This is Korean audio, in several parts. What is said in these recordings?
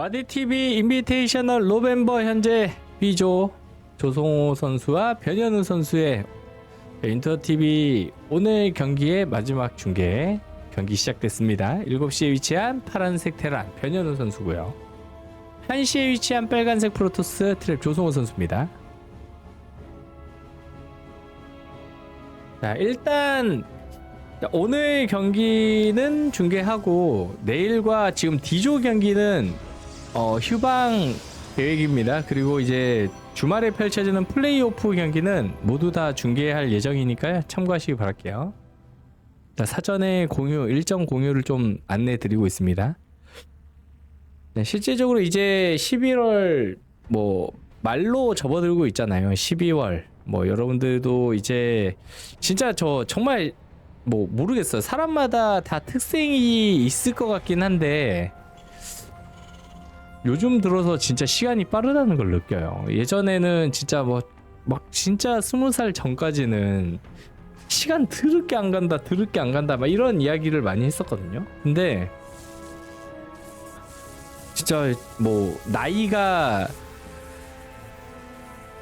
와디TV 인비테이셔널 노벤버 현재 B조 조성호 선수와 변현우 선수의 인터TV 오늘 경기의 마지막 중계 경기 시작됐습니다. 7시에 위치한 파란색 테란 변현우 선수고요. 1시에 위치한 빨간색 프로토스 트랩 조성호 선수입니다. 자, 일단 오늘 경기는 중계하고 내일과 지금 D조 경기는 어, 휴방 계획입니다. 그리고 이제 주말에 펼쳐지는 플레이오프 경기는 모두 다 중계할 예정이니까요. 참고하시기 바랄게요. 자, 사전에 공유 일정 공유를 좀 안내 드리고 있습니다. 네, 실제적으로 이제 11월 뭐 말로 접어들고 있잖아요. 12월 뭐 여러분들도 이제 진짜 저 정말 뭐 모르겠어요. 사람마다 다 특색이 있을 것 같긴 한데 요즘 들어서 진짜 시간이 빠르다는 걸 느껴요. 예전에는 진짜 뭐 막 진짜 스무 살 전까지는 시간 드럽게 안 간다, 드럽게 안 간다, 막 이런 이야기를 많이 했었거든요. 근데 진짜 뭐 나이가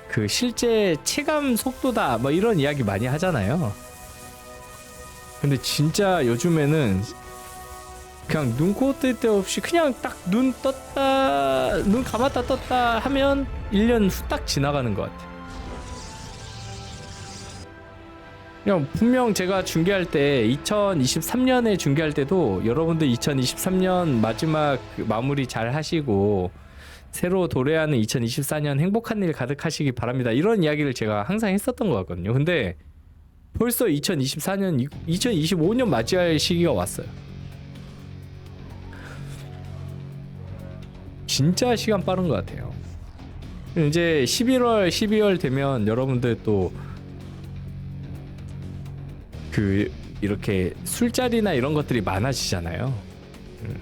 그 실제 체감 속도다, 뭐 이런 이야기 많이 하잖아요. 근데 진짜 요즘에는 그냥 눈코 뜰데 없이 그냥 딱 눈 떴다 눈 감았다 떴다 하면 1년 후딱 지나가는 것 같아. 그냥 분명 제가 중계할 때 2023년에 중계할 때도 여러분들 2023년 마지막 그 마무리 잘 하시고 새로 도래하는 2024년 행복한 일 가득하시기 바랍니다. 이런 이야기를 제가 항상 했었던 것 같거든요. 근데 벌써 2024년, 2025년 맞이할 시기가 왔어요. 진짜 시간 빠른 것 같아요. 이제 11월, 12월 되면 여러분들 또 그 이렇게 술자리나 이런 것들이 많아지잖아요. 음.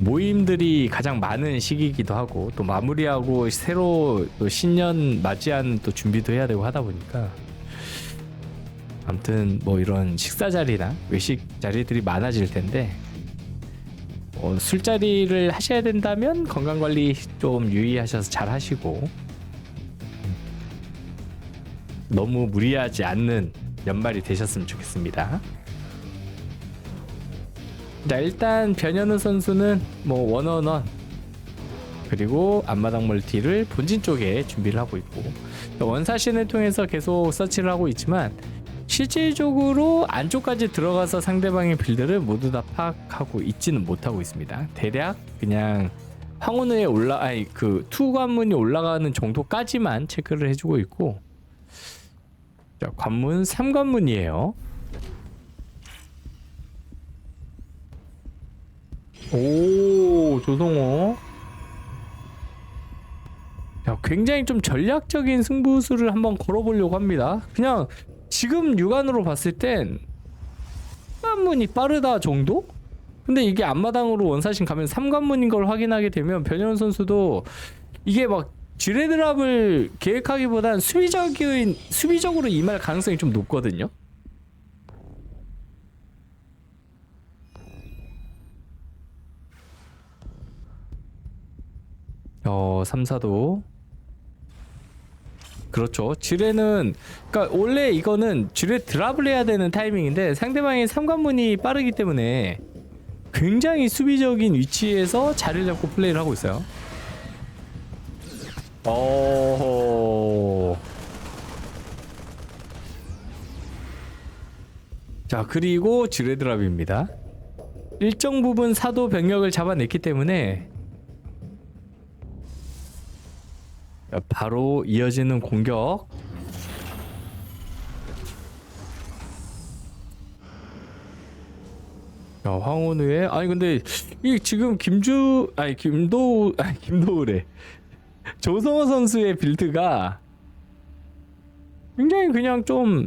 모임들이 가장 많은 시기이기도 하고 또 마무리하고 새로 또 신년 맞이하는 또 준비도 해야 되고 하다 보니까 아무튼 뭐 이런 식사 자리나 외식 자리들이 많아질 텐데 어, 술자리를 하셔야 된다면 건강 관리 좀 유의하셔서 잘 하시고 너무 무리하지 않는 연말이 되셨으면 좋겠습니다. 자 일단 변현우 선수는 뭐 원원원 그리고 앞마당 멀티를 본진 쪽에 준비를 하고 있고 원사신을 통해서 계속 서치를 하고 있지만 실질적으로 안쪽까지 들어가서 상대방의 빌드를 모두 다 파악하고 있지는 못하고 있습니다. 대략 그냥 황혼에 올라 아니 그 투 관문이 올라가는 정도까지만 체크를 해주고 있고 자 관문 3관문이에요. 오 조성호 야, 굉장히 좀 전략적인 승부수를 한번 걸어보려고 합니다. 그냥 지금 육안으로 봤을 땐 관문이 빠르다 정도? 근데 이게 앞마당으로 원사신 가면 3관문인 걸 확인하게 되면 변현 선수도 이게 막 지뢰드랍을 계획하기보단 수비적인 수비적으로 임할 가능성이 좀 높거든요. 어, 3, 4도 그렇죠. 지뢰는 그러니까 원래 이거는 지뢰 드랍을 해야 되는 타이밍인데 상대방의 삼관문이 빠르기 때문에 굉장히 수비적인 위치에서 자리를 잡고 플레이를 하고 있어요. 어. 자 그리고 지뢰 드랍입니다. 일정 부분 사도 병력을 잡아냈기 때문에 바로 이어지는 공격. 야, 황혼우의 아니 근데 이 지금 김주 아니 김도우 아니 김도우래 조성호 선수의 빌드가 굉장히 그냥 좀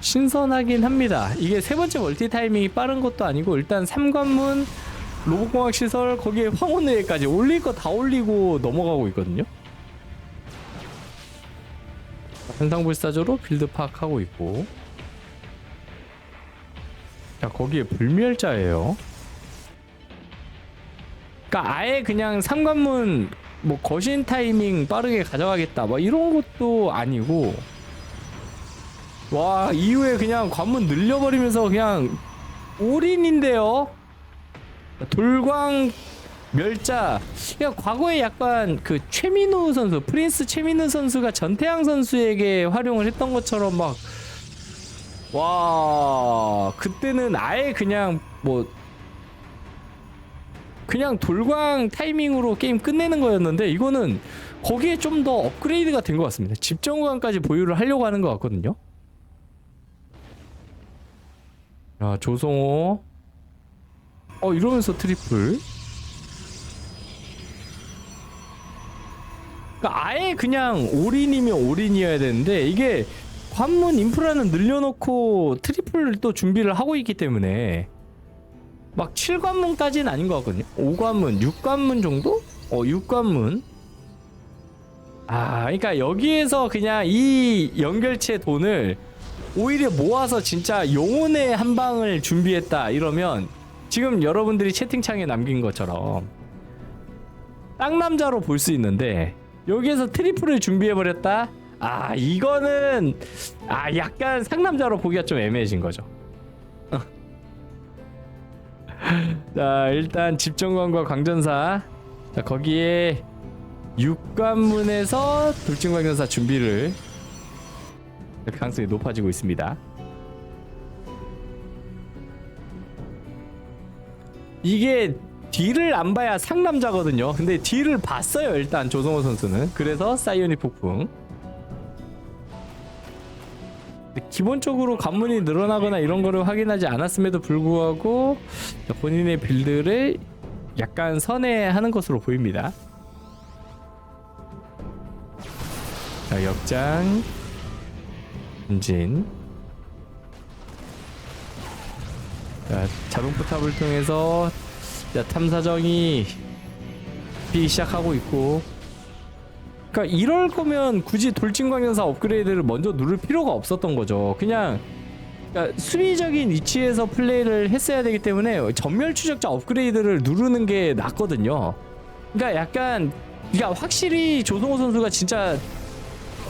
신선하긴 합니다. 이게 세 번째 멀티 타이밍이 빠른 것도 아니고 일단 3관문 로봇공학 시설 거기에 황혼회까지 올릴 거 다 올리고 넘어가고 있거든요. 현상불사조로 빌드 파악하고 있고 자 거기에 불멸자예요. 그러니까 아예 그냥 상관문 뭐 거신 타이밍 빠르게 가져가겠다 뭐 이런 것도 아니고 와 이후에 그냥 관문 늘려버리면서 그냥 올인인데요 돌광 멸자 그냥 과거에 약간 그 최민우 선수 프린스 최민우 선수가 전태양 선수에게 활용을 했던 것처럼 막 와 그때는 아예 그냥 뭐 그냥 돌광 타이밍으로 게임 끝내는 거였는데 이거는 거기에 좀 더 업그레이드가 된 것 같습니다. 집정관까지 보유를 하려고 하는 것 같거든요. 야 조성호 어 이러면서 트리플? 그러니까 아예 그냥 올인이면 올인이어야 되는데 이게 관문 인프라는 늘려놓고 트리플 또 준비를 하고 있기 때문에 막 7관문까지는 아닌 것 같거든요. 5관문 6관문 정도? 어 6관문. 아 그러니까 여기에서 그냥 이 연결체 돈을 오히려 모아서 진짜 영혼의 한 방을 준비했다 이러면 지금 여러분들이 채팅창에 남긴 것처럼 땅남자로 볼 수 있는데 여기에서 트리플을 준비해버렸다? 아 이거는 아 약간 상남자로 보기가 좀 애매해진 거죠. 자 일단 집정관과 광전사. 자 거기에 육관문에서 돌진광전사 준비를 가능성이 높아지고 있습니다 이게 뒤를 안 봐야 상남자거든요. 근데 뒤를 봤어요 일단 조성호 선수는. 그래서 사이오닉 폭풍. 기본적으로 관문이 늘어나거나 이런 거를 확인하지 않았음에도 불구하고 본인의 빌드를 약간 선회하는 것으로 보입니다. 자 역장. 전진 자 자동 포탑을 통해서 자 탐사정이 비 시작하고 있고. 그러니까 이럴 거면 굳이 돌진광전사 업그레이드를 먼저 누를 필요가 없었던 거죠. 그냥 그러니까 수비적인 위치에서 플레이를 했어야 되기 때문에 전멸 추적자 업그레이드를 누르는 게 낫거든요. 그러니까 약간 그러니까 확실히 조성호 선수가 진짜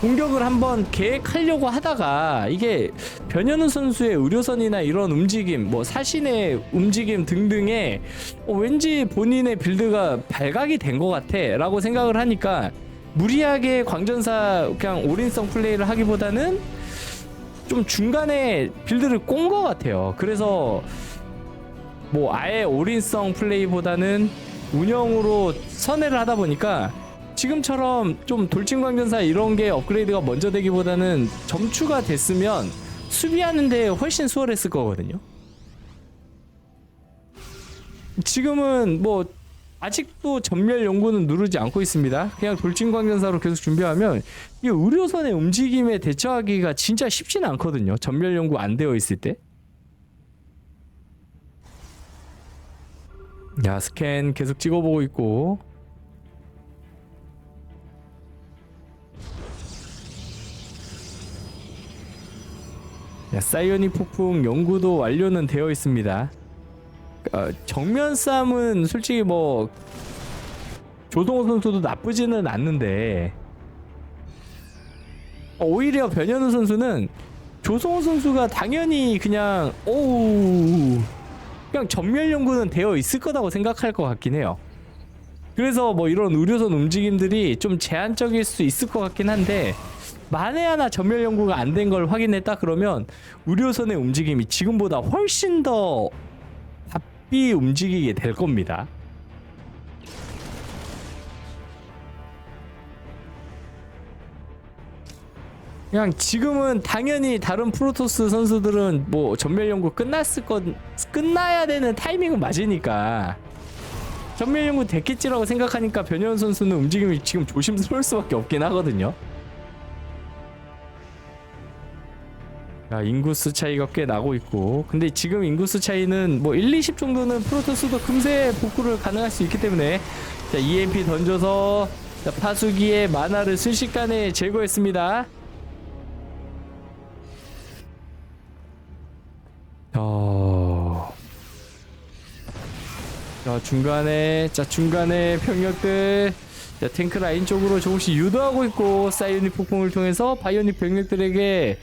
공격을 한번 계획하려고 하다가 이게 변현우 선수의 의료선이나 이런 움직임, 뭐 사신의 움직임 등등에 어, 왠지 본인의 빌드가 발각이 된 것 같아라고 생각을 하니까 무리하게 광전사 그냥 올인성 플레이를 하기보다는 좀 중간에 빌드를 꼰 것 같아요. 그래서 뭐 아예 올인성 플레이보다는 운영으로 선회를 하다 보니까 지금처럼 좀 돌진광전사 이런 게 업그레이드가 먼저 되기보다는 점추가 됐으면 수비하는데 훨씬 수월했을 거거든요. 지금은 뭐 아직도 전멸 연구는 누르지 않고 있습니다. 그냥 돌진광전사로 계속 준비하면 이 의료선의 움직임에 대처하기가 진짜 쉽지는 않거든요. 전멸 연구 안 되어 있을 때. 야 스캔 계속 찍어보고 있고 야, 사이오닉 폭풍 연구도 완료는 되어 있습니다. 어, 정면 싸움은 솔직히 뭐 조동호 선수도 나쁘지는 않는데 어, 오히려 변현우 선수는 조성호 선수가 당연히 그냥 오우 그냥 전멸 연구는 되어 있을 거라고 생각할 것 같긴 해요. 그래서 뭐 이런 의료선 움직임들이 좀 제한적일 수 있을 것 같긴 한데 만에 하나 전멸 연구가 안 된 걸 확인했다 그러면 의료선의 움직임이 지금보다 훨씬 더 바삐 움직이게 될 겁니다. 그냥 지금은 당연히 다른 프로토스 선수들은 뭐 전멸 연구 끝났을 건 끝나야 되는 타이밍은 맞으니까 전멸 연구 됐겠지라고 생각하니까 변현 선수는 움직임이 지금 조심스러울 수밖에 없긴 하거든요. 인구수 차이가 꽤 나고 있고. 근데 지금 인구수 차이는 뭐 1, 20 정도는 프로토스도 금세 복구를 가능할 수 있기 때문에 자 EMP 던져서 자, 파수기의 만화를 순식간에 제거했습니다. 어... 자 중간에 자 중간에 병력들. 자 탱크 라인 쪽으로 조금씩 유도하고 있고 사이오닉 폭풍을 통해서 바이오닉 병력들에게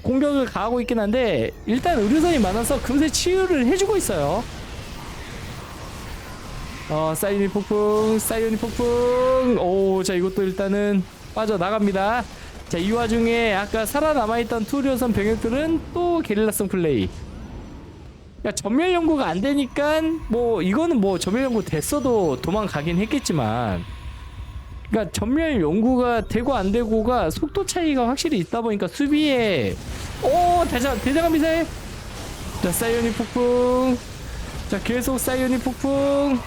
공격을 가하고 있긴 한데 일단 의료선이 많아서 금세 치유를 해주고 있어요. 어 사이오닉 폭풍 사이오닉 폭풍 오자 이것도 일단은 빠져 나갑니다. 자 이 와중에 아까 살아남아있던 투리어선 병력들은 또 게릴라성 플레이 그러니까 전멸 연구가 안 되니까 뭐 이거는 뭐 전멸 연구 됐어도 도망가긴 했겠지만 그러니까 전멸 연구가 되고 안 되고가 속도 차이가 확실히 있다 보니까 수비에 오 대장 대장한 미사일 자 사이오닉 폭풍 자 계속 사이오닉 폭풍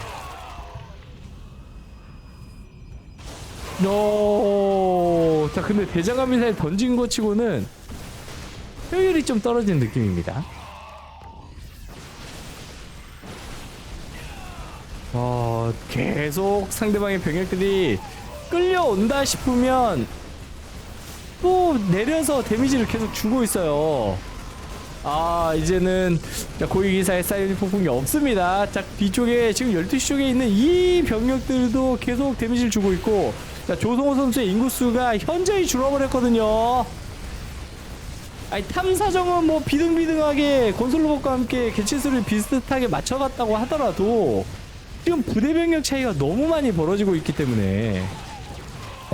노. 자 근데 대장한 미사일 던진 거 치고는 효율이 좀 떨어진 느낌입니다. 어, 계속 상대방의 병력들이 끌려온다 싶으면 또 내려서 데미지를 계속 주고 있어요. 아, 이제는 자, 고위기사의 사이언 폭풍이 없습니다. 자, 뒤쪽에 지금 12시 쪽에 있는 이 병력들도 계속 데미지를 주고 있고 자, 조성호 선수의 인구수가 현저히 줄어버렸거든요. 아니 탐사정은 뭐 비등비등하게 건설로봇과 함께 개체수를 비슷하게 맞춰갔다고 하더라도 지금 부대 병력 차이가 너무 많이 벌어지고 있기 때문에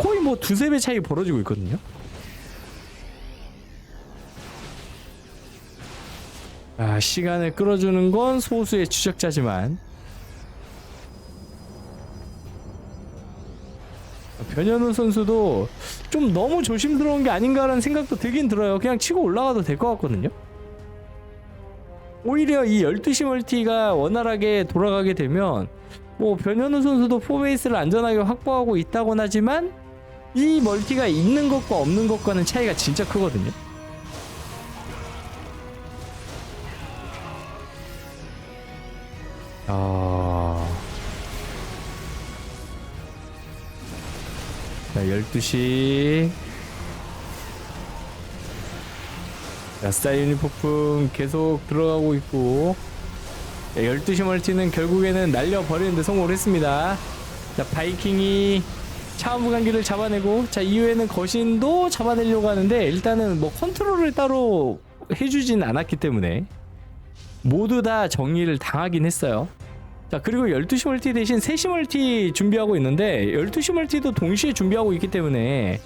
거의 뭐 두세 배 차이 벌어지고 있거든요. 아, 시간을 끌어주는 건 소수의 추적자지만 변현우 선수도 좀 너무 조심스러운 게 아닌가라는 생각도 들긴 들어요. 그냥 치고 올라가도 될 것 같거든요. 오히려 이 12시 멀티가 원활하게 돌아가게 되면 뭐 변현우 선수도 포베이스를 안전하게 확보하고 있다곤 하지만 이 멀티가 있는 것과 없는 것과는 차이가 진짜 크거든요. 아. 자, 12시. 자, 사이오닉 폭풍 계속 들어가고 있고. 자, 12시 멀티는 결국에는 날려버리는데 성공을 했습니다. 자, 바이킹이 차원부 간기를 잡아내고, 자, 이후에는 거신도 잡아내려고 하는데, 일단은 뭐 컨트롤을 따로 해주진 않았기 때문에, 모두 다 정리를 당하긴 했어요. 자 그리고 12시 멀티 대신 3시 멀티 준비하고 있는데 12시 멀티도 동시에 준비하고 있기 때문에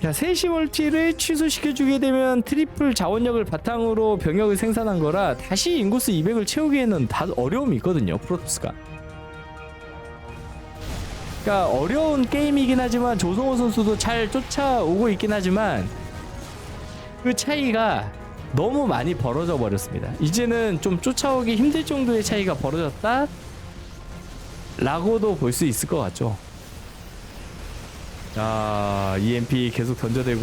자 3시 멀티를 취소시켜주게 되면 트리플 자원력을 바탕으로 병력을 생산한 거라 다시 인구수 200을 채우기에는 다 어려움이 있거든요 프로토스가 그러니까 어려운 게임이긴 하지만 조성호 선수도 잘 쫓아오고 있긴 하지만 그 차이가 너무 많이 벌어져 버렸습니다. 이제는 좀 쫓아오기 힘들 정도의 차이가 벌어졌다? 라고도 볼 수 있을 것 같죠. 자, EMP 계속 던져대고.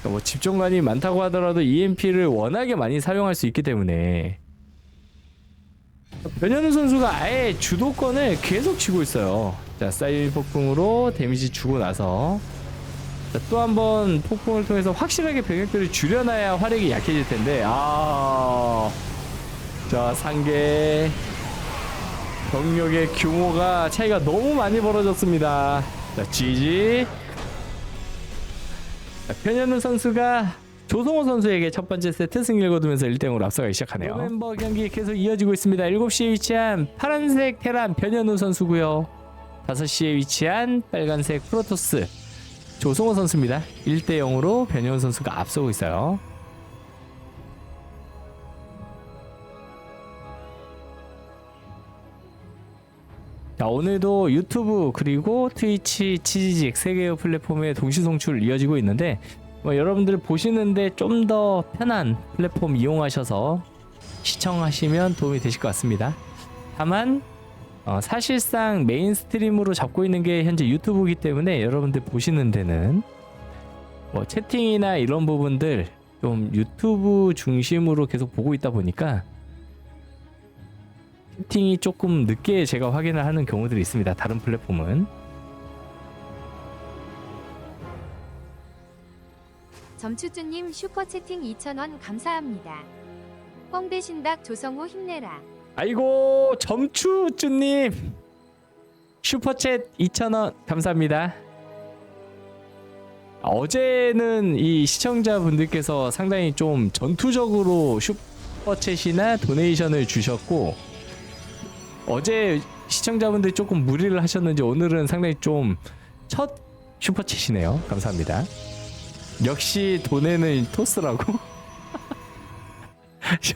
그러니까 뭐 집중관이 많다고 하더라도 EMP를 워낙에 많이 사용할 수 있기 때문에. 변현우 선수가 아예 주도권을 계속 쥐고 있어요. 자, 사이언 폭풍으로 데미지 주고 나서. 또 한 번 폭풍을 통해서 확실하게 병력들을 줄여놔야 화력이 약해질 텐데 아. 자, 상계 병력의 규모가 차이가 너무 많이 벌어졌습니다. 자, GG. 자, 변현우 선수가 조성호 선수에게 첫 번째 세트 승리를 거두면서 1대0으로 앞서가기 시작하네요. 멤버 경기 계속 이어지고 있습니다. 7시에 위치한 파란색 테란 변현우 선수고요. 5시에 위치한 빨간색 프로토스 조성호 선수입니다. 1대 0으로 변현 선수가 앞서고 있어요. 자, 오늘도 유튜브 그리고 트위치, 치지직 세 개의 플랫폼의 동시 송출 이어지고 있는데 뭐 여러분들 보시는데 좀 더 편한 플랫폼 이용하셔서 시청하시면 도움이 되실 것 같습니다. 다만 어, 사실상 메인 스트림으로 잡고 있는 게 현재 유튜브이기 때문에 여러분들 보시는 데는 뭐 채팅이나 이런 부분들 좀 유튜브 중심으로 계속 보고 있다 보니까 채팅이 조금 늦게 제가 확인을 하는 경우들이 있습니다. 다른 플랫폼은 점추주님 슈퍼채팅 2,000원 감사합니다. 뻥 대신 닭 조성우 힘내라. 아이고 점추쭈님 슈퍼챗 2,000원 감사합니다. 아, 어제는 이 시청자분들께서 상당히 좀 전투적으로 슈퍼챗이나 도네이션을 주셨고 어제 시청자분들이 조금 무리를 하셨는지 오늘은 상당히 좀 첫 슈퍼챗이네요. 감사합니다. 역시 돈에는 토스라고.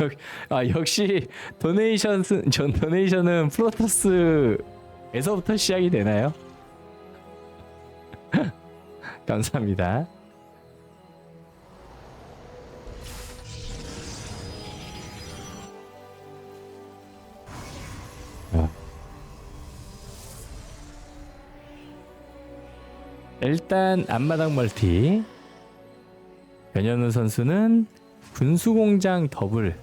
역, 아 역시 도네이션 전 도네이션은 프로토스에서부터 시작이 되나요? 감사합니다. 일단 앞마당 멀티 변현우 선수는 군수공장 더블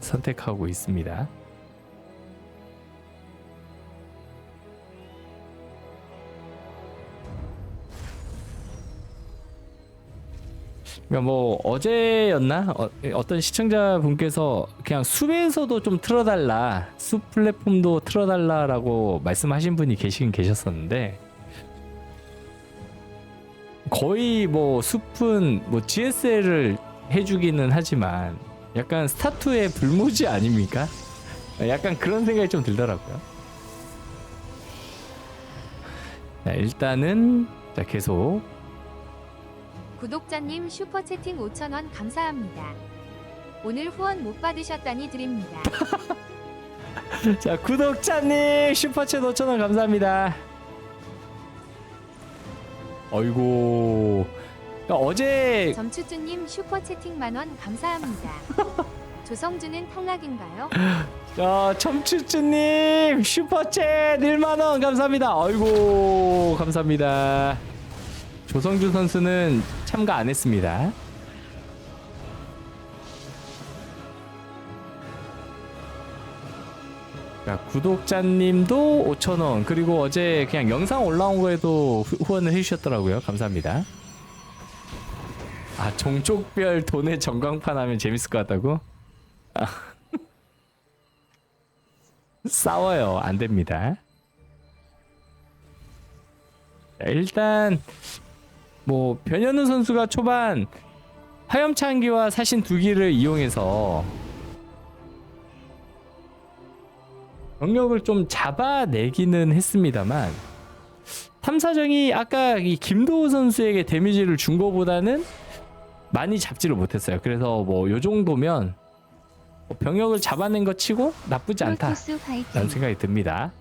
선택하고 있습니다. 그러니까 뭐 어제였나 어, 어떤 시청자 분께서 그냥 숲에서도 좀 틀어달라 숲 플랫폼도 틀어달라라고 말씀하신 분이 계시긴 계셨었는데 거의 뭐 숲은 뭐 GSL을 해주기는 하지만 약간 스타투의 불모지 아닙니까? 약간 그런 생각이 좀 들더라고요. 자, 일단은 자 계속 구독자님 슈퍼 채팅 5,000원 감사합니다. 오늘 후원 못 받으셨다니 드립니다. 자 구독자님 슈퍼챗 5천원 감사합니다. 그러니까 어제 점추주님 슈퍼 채팅 만원 감사합니다. 조성주는 탈락인가요? 자 첨추쭈님 슈퍼챗 1만원 감사합니다. 어이구 감사합니다. 조성주 선수는 참가 안 했습니다. 자, 구독자님도 5,000원 그리고 어제 그냥 영상 올라온 거에도 후- 후원을 해주셨더라고요. 감사합니다. 아 종족별 돈의 전광판 하면 재밌을 것 같다고? 아. 싸워요. 안 됩니다. 자, 일단 뭐 변현우 선수가 초반 화염차기와 사신 두 기를 이용해서 병력을 좀 잡아내기는 했습니다만 탐사정이 아까 이 김도우 선수에게 데미지를 준 거보다는 많이 잡지를 못했어요. 그래서 뭐 요 정도면 뭐 병력을 잡아낸 것 치고 나쁘지 않다. 라는 생각이 듭니다.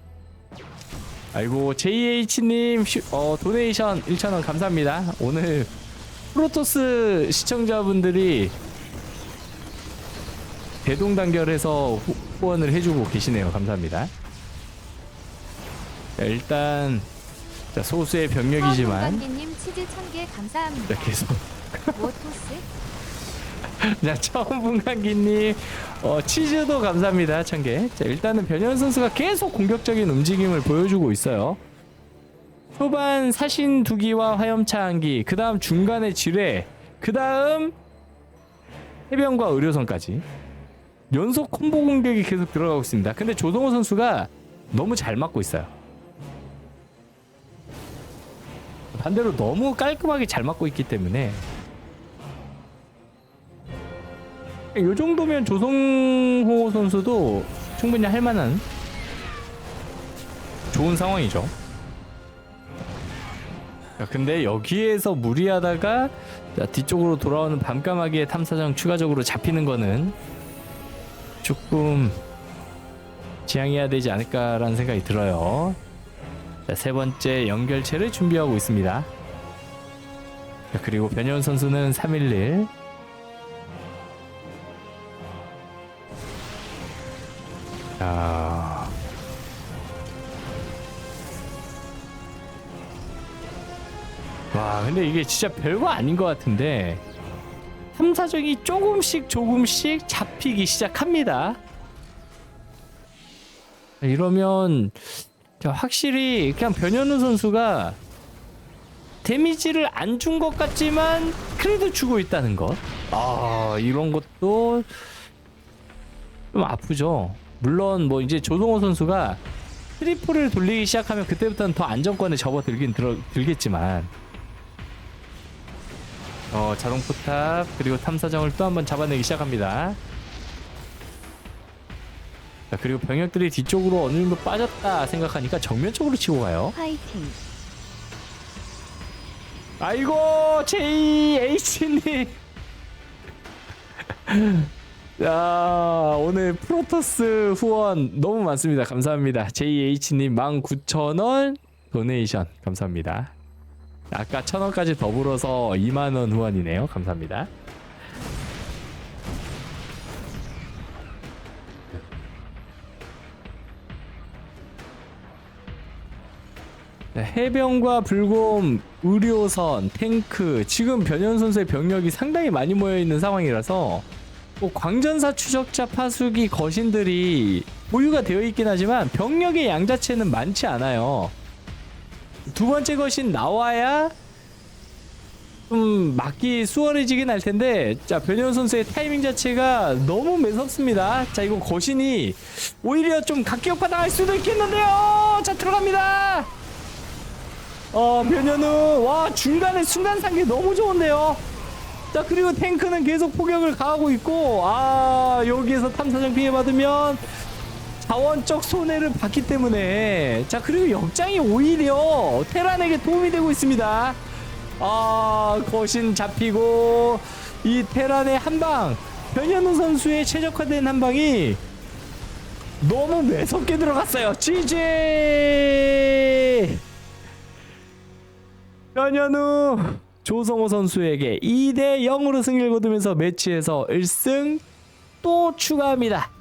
아이고 JH님 어, 도네이션 1,000원 감사합니다. 오늘 프로토스 시청자분들이 대동단결해서 후, 후원을 해주고 계시네요. 감사합니다. 자, 일단 자, 소수의 병력이지만. 님 치즈 1000개 감사합니다. 자, 계속. 모토스? 자 처음 분간기님 어, 치즈도 감사합니다. 천 개. 자 일단은 변현 선수가 계속 공격적인 움직임을 보여주고 있어요. 초반 사신 두기와 화염차 한기 그 다음 중간에 지뢰 그 다음 해병과 의료선까지 연속 콤보 공격이 계속 들어가고 있습니다 근데 조동호 선수가 너무 잘 맞고 있어요 반대로 너무 깔끔하게 잘 맞고 있기 때문에 이 정도면 조성호 선수도 충분히 할 만한 좋은 상황이죠. 자, 근데 여기에서 무리하다가 자, 뒤쪽으로 돌아오는 밤까마귀의 탐사정 추가적으로 잡히는 거는 조금 지양해야 되지 않을까라는 생각이 들어요. 자, 세 번째 연결체를 준비하고 있습니다. 자, 그리고 변현 선수는 311 야. 와, 근데 이게 진짜 별거 아닌 것 같은데 탐사정이 조금씩 조금씩 잡히기 시작합니다. 이러면 자, 확실히 그냥 변현우 선수가 데미지를 안 준 것 같지만 그래도 주고 있다는 것. 아, 이런 것도 좀 아프죠. 물론 뭐 이제 조동호 선수가 트리플을 돌리기 시작하면 그때부터는 더 안정권에 접어들긴 들어, 들겠지만 어 자동 포탑 그리고 탐사정을 또 한번 잡아내기 시작합니다. 자, 그리고 병력들이 뒤쪽으로 어느 정도 빠졌다 생각하니까 정면 쪽으로 치고 가요. 화이팅! 아이고 JH님 야 오늘 프로토스 후원 너무 많습니다 감사합니다 JH님 19,000원 도네이션 감사합니다 아까 1,000원까지 더불어서 2만 원 후원이네요 감사합니다 네, 해병과 불곰, 의료선, 탱크 지금 변현 선수의 병력이 상당히 많이 모여 있는 상황이라서 뭐 광전사 추적자 파수기 거신들이 보유가 되어 있긴 하지만 병력의 양 자체는 많지 않아요. 두 번째 거신 나와야 좀 막기 수월해지긴 할 텐데 자 변현 선수의 타이밍 자체가 너무 매섭습니다. 자 이거 거신이 오히려 좀 각기역파 당할 수도 있겠는데요. 자 들어갑니다. 어 변현우 와 중간에 순간 상계 너무 좋은데요 자 그리고 탱크는 계속 포격을 가하고 있고 아 여기에서 탐사정 피해 받으면 자원적 손해를 받기 때문에. 자 그리고 역장이 오히려 테란에게 도움이 되고 있습니다. 아 거신 잡히고 이 테란의 한방 변현우 선수의 최적화된 한방이 너무 매섭게 들어갔어요. GG 변현우 조성호 선수에게 2대 0으로 승리를 거두면서 매치에서 1승 또 추가합니다.